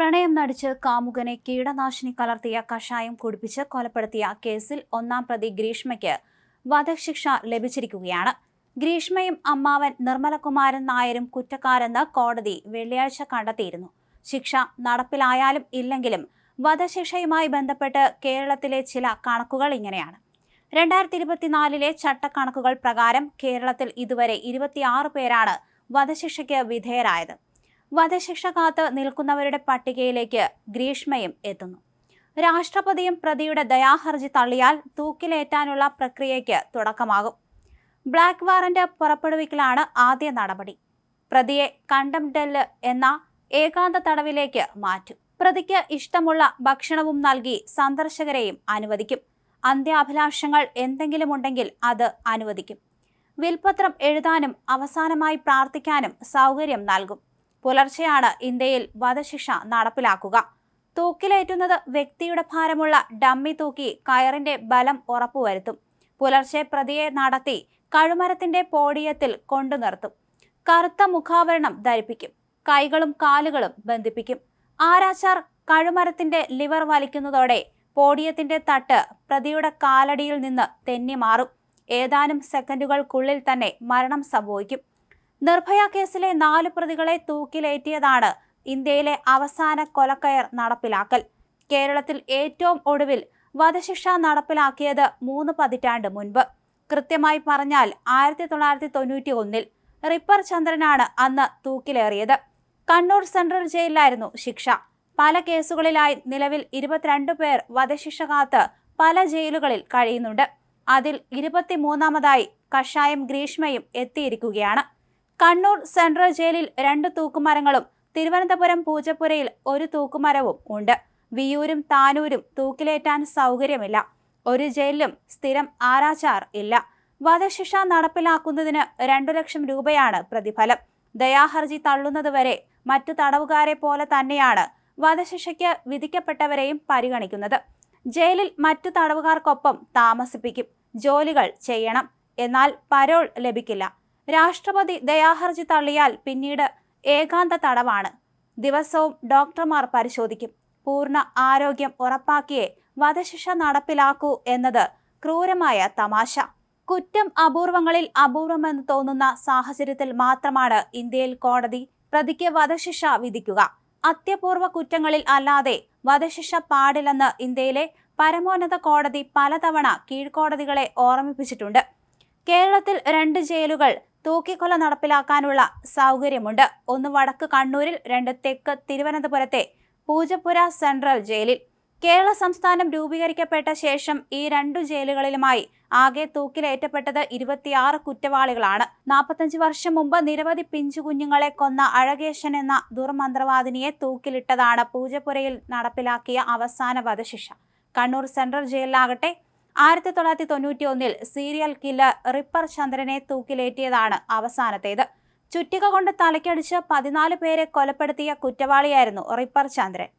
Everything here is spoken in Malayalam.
പ്രണയം നടിച്ച് കാമുകനെ കീടനാശിനി കലർത്തിയ കഷായം കുടിപ്പിച്ച് കൊലപ്പെടുത്തിയ കേസിൽ ഒന്നാം പ്രതി ഗ്രീഷ്മയ്ക്ക് വധശിക്ഷ ലഭിച്ചിരിക്കുകയാണ്. ഗ്രീഷ്മയും അമ്മാവൻ നിർമ്മലകുമാരൻ നായരും കുറ്റക്കാരെന്ന് കോടതി വെള്ളിയാഴ്ച കണ്ടെത്തിയിരുന്നു. ശിക്ഷ നടപ്പിലായാലും ഇല്ലെങ്കിലും വധശിക്ഷയുമായി ബന്ധപ്പെട്ട് കേരളത്തിലെ ചില കണക്കുകൾ ഇങ്ങനെയാണ്. രണ്ടായിരത്തി ഇരുപത്തിനാലിലെ ചട്ടക്കണക്കുകൾ പ്രകാരം കേരളത്തിൽ ഇതുവരെ ഇരുപത്തിയാറ് പേരാണ് വധശിക്ഷയ്ക്ക് വിധേയരായത്. വധശിക്ഷ കാത്ത് നിൽക്കുന്നവരുടെ പട്ടികയിലേക്ക് ഗ്രീഷ്മയും എത്തുന്നു. രാഷ്ട്രപതിയും പ്രതിയുടെ ദയാഹർജി തള്ളിയാൽ തൂക്കിലേറ്റാനുള്ള പ്രക്രിയയ്ക്ക് തുടക്കമാകും. ബ്ലാക്ക് വാറന്റ് പുറപ്പെടുവിക്കലാണ് ആദ്യ നടപടി. പ്രതിയെ കണ്ടംഡെല്ല് എന്ന ഏകാന്ത തടവിലേക്ക് മാറ്റും. പ്രതിക്ക് ഇഷ്ടമുള്ള ഭക്ഷണവും നൽകി സന്ദർശകരെയും അനുവദിക്കും. അന്ത്യാഭിലാഷങ്ങൾ എന്തെങ്കിലും ഉണ്ടെങ്കിൽ അത് അനുവദിക്കും. വിൽപത്രം എഴുതാനും അവസാനമായി പ്രാർത്ഥിക്കാനും സൗകര്യം നൽകും. പുലർച്ചെയാണ് ഇന്ത്യയിൽ വധശിക്ഷ നടപ്പിലാക്കുക. തൂക്കിലേറ്റുന്നത് വ്യക്തിയുടെ ഭാരമുള്ള ഡമ്മി തൂക്കി കയറിന്റെ ബലം ഉറപ്പുവരുത്തും. പുലർച്ചെ പ്രതിയെ നടത്തി കഴുമരത്തിന്റെ പോടിയത്തിൽ കൊണ്ടു നിർത്തും. കറുത്ത മുഖാവരണം ധരിപ്പിക്കും. കൈകളും കാലുകളും ബന്ധിപ്പിക്കും. ആരാച്ചാർ കഴുമരത്തിന്റെ ലിവർ വലിക്കുന്നതോടെ പോടിയത്തിന്റെ തട്ട് പ്രതിയുടെ കാലടിയിൽ നിന്ന് തെന്നി മാറും. ഏതാനും സെക്കൻഡുകൾക്കുള്ളിൽ തന്നെ മരണം സംഭവിക്കും. നിർഭയ കേസിലെ നാല് പ്രതികളെ തൂക്കിലേറ്റിയതാണ് ഇന്ത്യയിലെ അവസാന കൊലക്കയർ നടപ്പിലാക്കൽ. കേരളത്തിൽ ഏറ്റവും ഒടുവിൽ വധശിക്ഷ നടപ്പിലാക്കിയത് മൂന്ന് പതിറ്റാണ്ട് മുൻപ്. കൃത്യമായി പറഞ്ഞാൽ ആയിരത്തി തൊള്ളായിരത്തി തൊണ്ണൂറ്റി ഒന്നിൽ റിപ്പർ ചന്ദ്രനാണ് അന്ന് തൂക്കിലേറിയത്. കണ്ണൂർ സെൻട്രൽ ജയിലിലായിരുന്നു ശിക്ഷ. പല കേസുകളിലായി നിലവിൽ ഇരുപത്തിരണ്ട് പേർ വധശിക്ഷ കാത്ത് പല ജയിലുകളിൽ കഴിയുന്നുണ്ട്. അതിൽ ഇരുപത്തിമൂന്നാമതായി കഷായം ഗ്രീഷ്മയും എത്തിയിരിക്കുകയാണ്. കണ്ണൂർ സെൻട്രൽ ജയിലിൽ രണ്ട് തൂക്കുമരങ്ങളും തിരുവനന്തപുരം പൂജപ്പുരയിൽ ഒരു തൂക്കുമരവും ഉണ്ട്. വിയൂരും താനൂരും തൂക്കിലേറ്റാൻ സൗകര്യമില്ല. ഒരു ജയിലിലും സ്ഥിരം ആരാചാർ ഇല്ല. വധശിക്ഷ നടപ്പിലാക്കുന്നതിന് രണ്ടു ലക്ഷം രൂപയാണ് പ്രതിഫലം. ദയാഹർജി തള്ളുന്നതുവരെ മറ്റു തടവുകാരെ പോലെ തന്നെയാണ് വധശിക്ഷയ്ക്ക് വിധിക്കപ്പെട്ടവരെയും പരിഗണിക്കുന്നത്. ജയിലിൽ മറ്റു തടവുകാർക്കൊപ്പം താമസിപ്പിക്കും. ജോലികൾ ചെയ്യണം. എന്നാൽ പരോൾ ലഭിക്കില്ല. രാഷ്ട്രപതി ദയാഹർജി തള്ളിയാൽ പിന്നീട് ഏകാന്ത തടവാണ്. ദിവസവും ഡോക്ടർമാർ പരിശോധിക്കും. പൂർണ ആരോഗ്യം ഉറപ്പാക്കിയേ വധശിക്ഷ നടപ്പിലാക്കൂ എന്നത് ക്രൂരമായ തമാശ. കുറ്റം അപൂർവങ്ങളിൽ അപൂർവമെന്ന് തോന്നുന്ന സാഹചര്യത്തിൽ മാത്രമാണ് ഇന്ത്യയിൽ കോടതി പ്രതിക്ക് വധശിക്ഷ വിധിക്കുക. അത്യപൂർവ കുറ്റങ്ങളിൽ അല്ലാതെ വധശിക്ഷ പാടില്ലെന്ന് ഇന്ത്യയിലെ പരമോന്നത കോടതി പലതവണ കീഴ്ക്കോടതികളെ ഓർമ്മിപ്പിച്ചിട്ടുണ്ട്. കേരളത്തിൽ രണ്ട് ജയിലുകൾ തൂക്കിക്കൊല നടപ്പിലാക്കാനുള്ള സൗകര്യമുണ്ട്. ഒന്ന് വടക്ക് കണ്ണൂരിൽ രണ്ട് തെക്ക് തിരുവനന്തപുരത്തെ പൂജപ്പുര സെൻട്രൽ ജയിലിൽ. കേരള സംസ്ഥാനം രൂപീകരിക്കപ്പെട്ട ശേഷം ഈ രണ്ടു ജയിലുകളിലുമായി ആകെ തൂക്കിലേറ്റപ്പെട്ടത് ഇരുപത്തിയാറ് കുറ്റവാളികളാണ്. നാൽപ്പത്തഞ്ച് വർഷം മുമ്പ് നിരവധി പിഞ്ചു കുഞ്ഞുങ്ങളെ കൊന്ന അഴകേശൻ എന്ന ദുർമന്ത്രവാദിനിയെ തൂക്കിലിട്ടതാണ് പൂജപ്പുരയിൽ നടപ്പിലാക്കിയ അവസാന വധശിക്ഷ. കണ്ണൂർ സെൻട്രൽ ജയിലിലാകട്ടെ ആയിരത്തി തൊള്ളായിരത്തി തൊണ്ണൂറ്റി ഒന്നിൽ സീരിയൽ കില്ലർ റിപ്പർ ചന്ദ്രനെ തൂക്കിലേറ്റിയതാണ് അവസാനത്തേത്. ചുറ്റിക കൊണ്ട് തലയ്ക്കടിച്ച് പതിനാല് പേരെ കൊലപ്പെടുത്തിയ കുറ്റവാളിയായിരുന്നു റിപ്പർ ചന്ദ്രൻ.